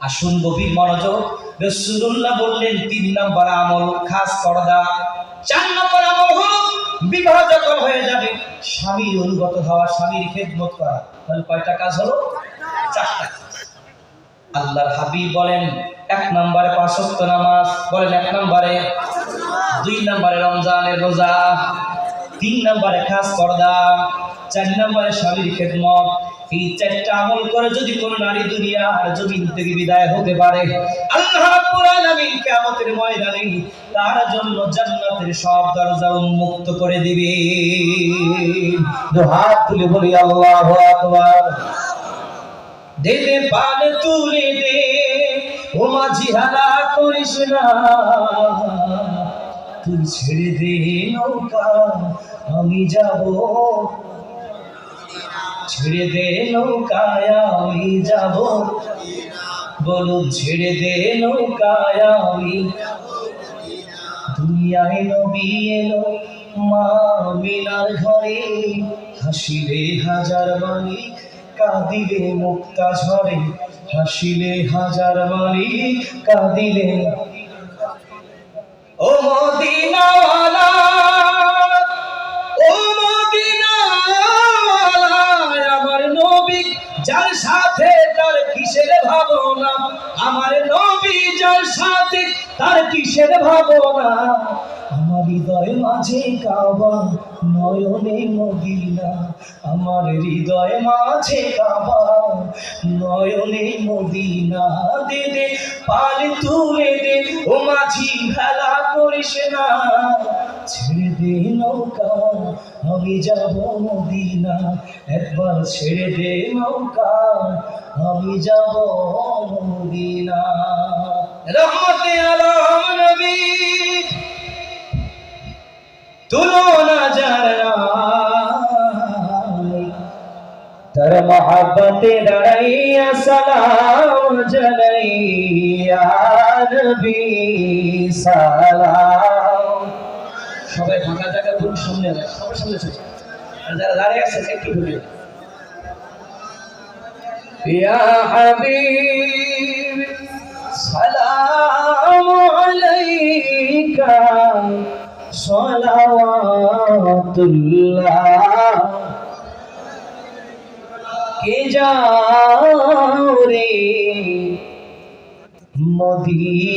আসুন গভীর মনোযোগ। রসুল্লাহ বললেন, তিন নম্বর আমল খাস পর্দা। চার নম্বর আমল হলো বিবাহ যখন হয়ে যাবে, স্বামীর অনুগত হওয়া, স্বামীর খেদমত করা। তাহলে কয়টা কাজ হলো? চারটা আল্লাহর হাবিব বলেন, এক নম্বরে পাঁচ নামাজ, বলেন এক নম্বরে দুই নম্বরে রমজানের রোজা। তিন নম্বরে খাস পর্দা চার নম্বরে স্বামীর খেদমত। এই চারটা আমল করে যদি কোন নারী দুনিয়ার জমিন থেকে বিদায় হতে পারে, আল্লাহ রাব্বুল ময়দানে তার জন্য জান্নাতের সব দরজা উন্মুক্ত করে দিবে। হাত তুলে বলি, আল্লাহু আকবার। দেবে পান তুলে দে, ও মাঝি হারা করিস না। ছেড়ে দে নৌকা, আমি যাব। ছেড়ে দে নৌকায়, আমি যাব। বলো, ছেড়ে দে নৌকায়, আমি দুনিয়ায় নবী এলো, মা মিনার ঘরে। হাসিলে হাজার বাণী কাঁদিলে মুক্তা ঝরে। হাসিলে হাজার বাণী কাঁদিলে ও মদিনাওয়ালা ও মদিনাওয়ালা আমার নবী যার সাথে তার কিসের ভাবনা? আমার নবী যার সাথে তার কিসের ভাবনা? হৃদয় মাঝে কাবা নয়নে মদিনা আমার হৃদয় মাঝে কাবা নয়নে মদিনা দে দে, পাল তুলে দে, ও মাঝি খেলা করিস না। ছেড়ে দে নৌকা, আমি যাব মদিনা। একবার ছেড়ে দে নৌকা, আমি যাব মদিনা। রহমতে আলম নবী। তুলনা যার তার মহাব্বতে দাঁড়াইয়া সালাম জানাইয়া সালাম। সবাই ফাঁকা জায়গা ধরুন সামনে সবার সামনে যারা দাঁড়িয়ে আছে একটু ধরে হাবিব। সলাওয়াতুল্লাহ কে যাও রে? মদি